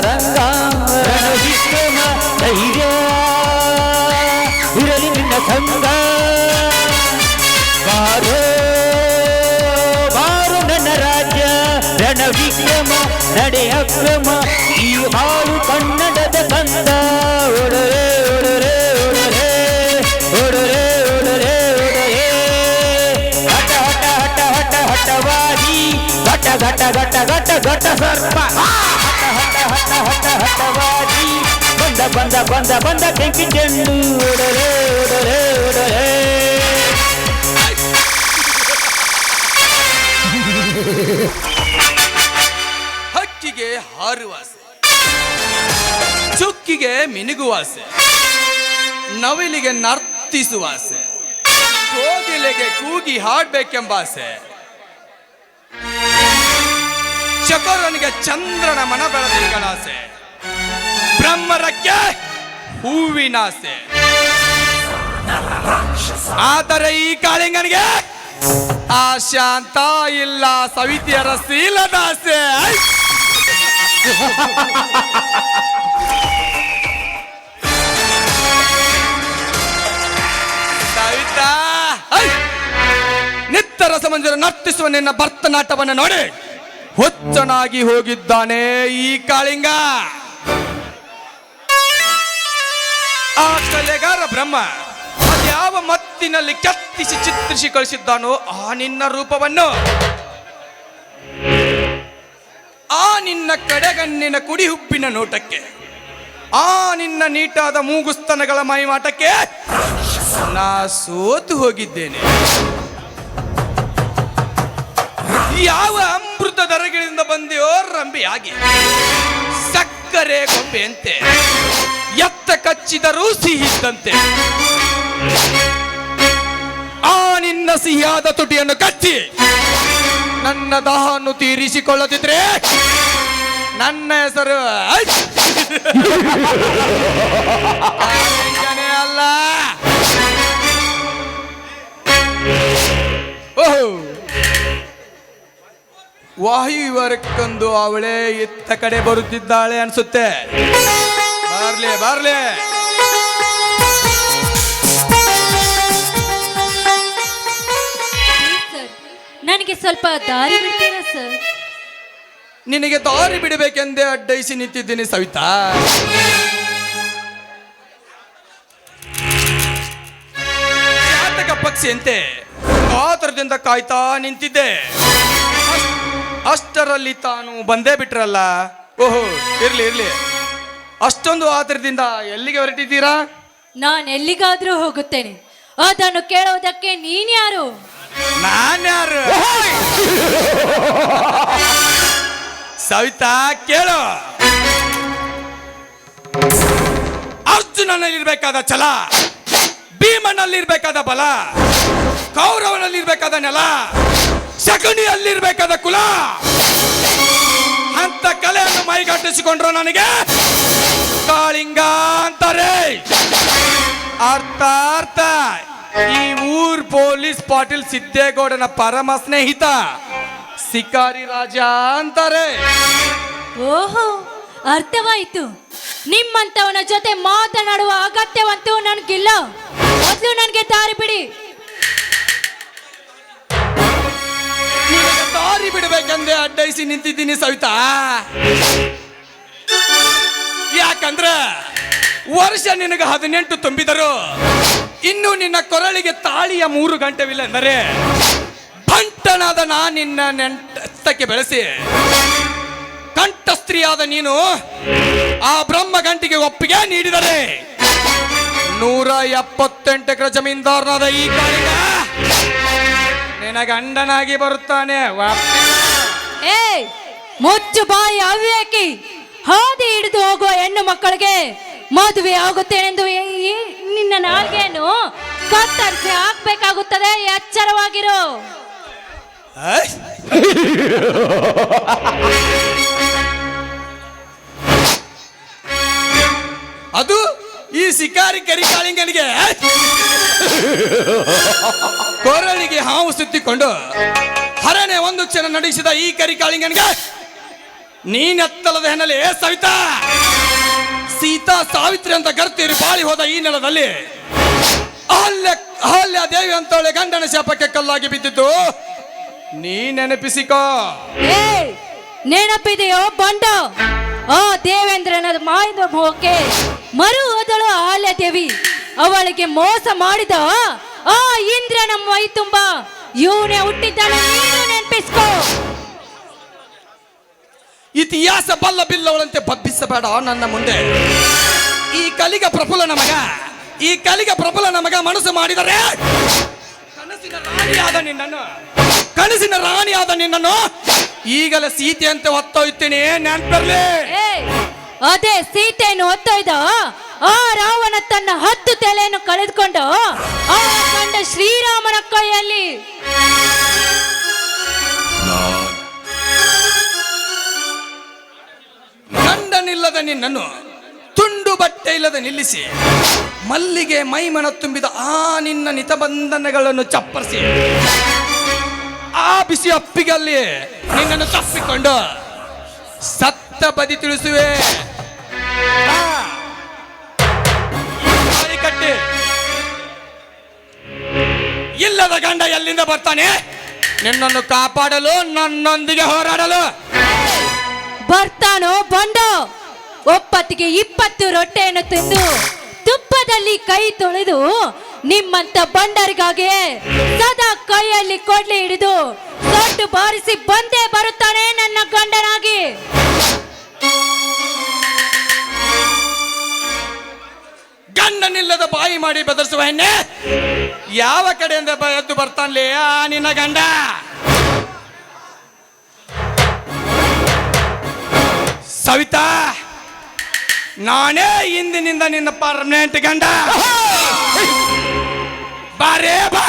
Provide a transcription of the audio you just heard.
ರಂಗ ವಿಕ್ರಮ ಧೈರ್ಯ. ಇರಲಿ ನಿನ್ನ ಸಂಗ. ಬಾರೋ, ಬಾರು ನನ್ನ ರಾಜ್ಯ. ರಣ ವಿಕ್ರಮ ನಡೆಯ ಕ್ರಮ ಈ ಹಾಡು ಕನ್ನಡದ ಕಂದ. ಒಡರೆ ಒಡರೆ ಒಡರೆ ಒಡರೆ ಒಡರೆ ಒಡರೆ. ಹಟ ಹಟ ಹಠ ಹಠ ಹಠವಾದಿ ಘಟ ಘಟ ಘಟ ಘಟ ಘಟ ಸರ್ಪ. ಹಟ ಹಟ ಹಟ ಹಟ ಹಟವಾಗಿ ಬಂದ ಬಂದ ಬಂದ ಬಂದ ಬೆಂಕಿ ಚೆಂಡು ಒಡರೆ ಒಡರೆ ಒಡರೆ ಹಕ್ಕಿಗೆ ಹಾರುವ ಆಸೆ, ಚುಕ್ಕಿಗೆ ಮಿನುಗುವ ಆಸೆ, ನವಿಲಿಗೆ ನರ್ತಿಸುವ ಆಸೆ, ಕೋಗಿಲೆಗೆ ಕೂಗಿ ಹಾಡ್ಬೇಕೆಂಬ ಚಕೋರನಿಗೆ ಚಂದ್ರನ ಮನ ಬೆಳದಿಂಗಳಾಸೆ ಬ್ರಹ್ಮರಕ್ಕೆ ಹೂವಿನಾಸೆ ಆದರೆ ಈ ಕಾಳಿಂಗನಿಗೆ ಆ ಶಾಂತ ಇಲ್ಲ, ಸವಿತಿಯರ ಶೀಲದಾಸೆ ಸವಿತಾ, ಐ! ನಿತ್ಯ ರಸಮಂಜರ ನರ್ತಿಸುವ ನಿನ್ನ ಭರ್ತನಾಟವನ್ನು ನೋಡಿ. ಹುಚ್ಚನಾಗಿ ಹೋಗಿದ್ದಾನೆ ಈ ಕಾಳಿಂಗ. ಆ ಕಲೆಗಾರ ಬ್ರಹ್ಮ ಯಾವ ಮತ್ತಿನಲ್ಲಿ ಕೆತ್ತಿಸಿ ಚಿತ್ರಿಸಿ ಕಳಿಸಿದ್ದಾನೋ ಆ ನಿನ್ನ ರೂಪವನ್ನು. ಆ ನಿನ್ನ ಕಡೆಗಣ್ಣಿನ ಕುಡಿಹುಬ್ಬಿನ ನೋಟಕ್ಕೆ, ಆ ನಿನ್ನ ನೀಟಾದ ಮೂಗುಸ್ತನಗಳ ಮೈಮಾಟಕ್ಕೆ ನಾ ಸೋತು ಹೋಗಿದ್ದೇನೆ. ಯಾವ ಅಮೃತ ದರಗಳಿಂದ ಬಂದೆಯೋ ರಂಬಿಯಾಗಿ. ಸಕ್ಕರೆ ಗೊಂಬೆಯಂತೆ, ಎತ್ತ ಕಚ್ಚಿದರೂ ಸಿಹಿದ್ದಂತೆ ಆ ನಿನ್ನ ಸಿಹಿಯಾದ ತುಟಿಯನ್ನು ಕಚ್ಚಿ, ನನ್ನ ದಾಹವನ್ನು ತೀರಿಸಿಕೊಳ್ಳದಿದ್ರೆ ನನ್ನ ಹೆಸರು ಅಲ್ಲ. ಓಹೋ. ವಾಯು ಇವರಕ್ಕೊಂದು ಅವಳೇ ಇತ್ತ ಕಡೆ ಬರುತ್ತಿದ್ದಾಳೆ ಅನ್ಸುತ್ತೆ. ಬಾರ್ಲೆ ಬಾರ್ಲೆ. ನನಗೆ ಸ್ವಲ್ಪ ದಾರಿ ಬಿಡ್ತೀರಾ ಸರ್? ನಿನಗೆ ದಾರಿ ಬಿಡಬೇಕೆಂದೇ ಅಡ್ಡೈಸಿ ನಿಂತಿದ್ದೀನಿ ಸವಿತಾ. ಜಾತಕ ಪಕ್ಷಿಯಂತೆ ಪಾತ್ರದಿಂದ ಕಾಯ್ತಾ ನಿಂತಿದ್ದೆ. ಅಷ್ಟರಲ್ಲಿ ತಾನು ಬಂದೇ ಬಿಟ್ರಲ್ಲ? ಓಹೋ ಇರ್ಲಿ ಇರ್ಲಿ. ಅಷ್ಟೊಂದು ಆತರದಿಂದ ಎಲ್ಲಿಗೆ ಹೊರಟಿದ್ದೀರಾ? ನಾನು ಎಲ್ಲಿಗಾದ್ರೂ ಹೋಗುತ್ತೇನೆ. ಅದನ್ನು ಕೇಳೋದಕ್ಕೆ ನೀನ್ಯಾರು ನಾನ್ಯಾರು ಸವಿತಾ ಕೇಳು. ಅರ್ಜುನನಲ್ಲಿರ್ಬೇಕಾದ ಛಲ ಭೀಮನಲ್ಲಿರ್ಬೇಕಾದ ಬಲ ಕೌರವನಲ್ಲಿರ್ಬೇಕಾದ ನೆಲ ಶಕುನಿಯಲ್ಲಿರ್ಬೇಕಾದ ಕುಲ. ಅಂತ ಕಲೆಯನ್ನು ಮೈಗಟ್ಟಿಸಿಕೊಂಡ್ರು ನನಗೆ. ಕಾಳಿಂಗ ಅಂತಾರೆ. ಅರ್ಥ ಅರ್ಥ. ಈ ಊರ್ ಪೊಲೀಸ್ ಪಾಟೀಲ್ ಸಿದ್ದೇಗೌಡನ ಪರಮ ಸ್ನೇಹಿತ ಸಿಕಾರಿ ರಾಜ ಅಂತಾರೆ. ಓಹೋ, ಅರ್ಥವಾಯಿತು. ನಿಮ್ಮಂತವನ ಜೊತೆ ಮಾತನಾಡುವ ಅಗತ್ಯವಂತೂ ನನಗಿಲ್ಲ. ಮೊದಲು ನನಗೆ ದಾರಿ ಬಿಡಿ. ದಾರಿ ಬಿಡಬೇಕೆಂದೇ ಅಡ್ಡೈಸಿ ನಿಂತಿದ್ದೀನಿ ಸವಿತಾ ಯಾಕಂದ್ರ ವರ್ಷ ನಿನಗೆ ಹದಿನೆಂಟು ತುಂಬಿದರು ಇನ್ನು ನಿನ್ನ ಕೊರಳಿಗೆ ತಾಳಿಯ ಮೂರು ಗಂಟೆವಿಲ್ಲ ಎಂದರೆ ಭಂಟನಾದ ನಾ ನಿನ್ನ ನೆಂಟಕ್ಕೆ ಬೆಳೆಸಿ, ಕಂಠಸ್ತ್ರೀಯಾದ ನೀನು ಆ ಬ್ರಹ್ಮ ಗಂಟಿಗೆ ಒಪ್ಪಿಗೆ ನೀಡಿದರೆ ನೂರ ಎಪ್ಪತ್ತೆಂಟು ಎಕರೆ ಜಮೀನ್ದಾರನಾದ ಈ ಕಾಳಿಗ ನಿನಗಂಡನಾಗಿ ಬರುತ್ತಾನೆ. ಏಯ್, ಮುಚ್ಚು ಬಾಯಿ ಅವ್ಯಾಕಿ ಹಾದಿ ಹಿಡಿದು ಹೋಗುವ ಹೆಣ್ಣು ಮಕ್ಕಳಿಗೆ ಮದುವೆ ಆಗುತ್ತೇನೆಂದು ನಿನ್ನ ನಾಲ್ಗೆಯನ್ನು ಕತ್ತರಿಸಿ ಹಾಕ್ಬೇಕಾಗುತ್ತದೆ. ಎಚ್ಚರವಾಗಿರು. ಅದು ಈ ಶಿಕಾರಿ ಕರಿಕಾಳಿಂಗನಿಗೆ, ಕೊರಳಿಗೆ ಹಾವು ಸುತ್ತಿಕೊಂಡು ಹರನೆ ಒಂದು ಕ್ಷಣ ನಡೆಸಿದ ಈ ಕರಿ ಕಾಳಿಂಗನಿಗೆ ನೀನೆತ್ತಲದ ಹೆನ್ನೆಲೆ ಏ ಸವಿತಾ! ಸೀತಾ ಸಾವಿತ್ರಿ ಅಂತ ಗರ್ತೀರಿ ಬಾಳಿ ಹೋದ ಈ ನೆಲದಲ್ಲಿ, ಅಹಲ್ಯ ಅಹಲ್ಯ ದೇವಿ ಅಂತವಳೆ ಗಂಡನ ಶಾಪಕ್ಕೆ ಕಲ್ಲಾಗಿ ಬಿದ್ದಿತ್ತು ನೀ ನೆನಪಿಸಿಕೋ. ನೆನಪಿದೆಯೋ ಬಂಡ? ಆ ದೇವೇಂದ್ರನ ಮಾಯದ ಮೋಕೆ ಮರು ಹೋದಳು ಆಲ್ಯ ದೇವಿ. ಅವಳಿಗೆ ಮೋಸ ಮಾಡಿದ ಆ ಇಂದ್ರನ ಮೈ ತುಂಬ ಇವನೇ ಹುಟ್ಟಿದ್ದಾನೆ ನೀನು ನೆನಪಿಸ್ಕೋ. ಇತಿಹಾಸ ಬಲ್ಲ ಬಿಲ್ಲವಳಂತೆ ಬಬ್ಬಿಸಬೇಡ ನನ್ನ ಮುಂದೆ. ಈ ಕಲಿಗ ಪ್ರಫುಲ್ಲ ನಮಗ ಈ ಕಲಿಗ ಪ್ರಫುಲ್ಲ ನಮಗ ಮನಸ್ಸು ಮಾಡಿದರೆ ಕನಸಿನ ರಾಣಿಯಾದ ನಿನ್ನನ್ನು ಕನಸಿನ ರಾಣಿಯಾದ ನಿನ್ನನ್ನು ಈಗಲೇ ಸೀತೆ ಅಂತ ಹೊತ್ತೊಯ್ತೀನಿ ನೆನ್ಪಿರ್ಲಿ. ಏ ಅದೇ ಸೀತೆಯನ್ನು ಹೊತ್ತೊಯ್ದ ಆ ರಾವಣ ತನ್ನ ಹತ್ತು ತಲೆಯನ್ನು ಕಳೆದುಕೊಂಡು ಆ ಕೈಯಲ್ಲಿ. ನಂದನಿಲ್ಲದ ನಿನ್ನನ್ನು ತುಂಡು ಬಟ್ಟೆ ಇಲ್ಲದೆ ನಿಲ್ಲಿಸಿ, ಮಲ್ಲಿಗೆ ಮೈಮನ ತುಂಬಿದ ಆ ನಿನ್ನ ನಿತಬಂಧನಗಳನ್ನು ಚಪ್ಪರಿಸಿ, ಆ ಬಿಸಿ ಅಪ್ಪಿಗಲ್ಲಿ ನಿನ್ನನ್ನು ತಪ್ಪಿಕೊಂಡು ಸತ್ತ ಬದಿ ತಿಳಿಸುವೆ. ಇಲ್ಲದ ಗಂಡ ಎಲ್ಲಿಂದ ಬರ್ತಾನೆ? ನಿನ್ನನ್ನು ಕಾಪಾಡಲು, ನನ್ನೊಂದಿಗೆ ಹೋರಾಡಲು. ಬರ್ತಾನೋ ಬಂಡೋ ಒಪ್ಪತ್ತಿಗೆ ಇಪ್ಪತ್ತು ರೊಟ್ಟೆಯನ್ನು ತಿಂದು ತುಪ್ಪದಲ್ಲಿ ಕೈ ತೊಳೆದು ನಿಮ್ಮಂತ ಬಂಡರಿಗಾಗಿ ಸದಾ ಕೈಯಲ್ಲಿ ಕೊಡ್ಲಿ ಹಿಡಿದು ದೊಡ್ಡ ಬಾರಿಸಿ ಬಂದೇ ಬರುತ್ತಾನೆ ನನ್ನ ಗಂಡನಾಗಿ. ಮಾಡಿ ಬೆದರಿಸುವ ಹೆಣ್ಣೆ. ಯಾವ ಕಡೆಯಿಂದ ಎದ್ದು ಬರ್ತಾನ್ಲೇ ಆ ನಿನ್ನ ಗಂಡ? ಸವಿತಾ, ನಾನೇ ಇಂದಿನಿಂದ ನಿನ್ನ ಪರ್ಮನೆಂಟ್ ಗಂಡ. ಬಾರೇ ಬಾ.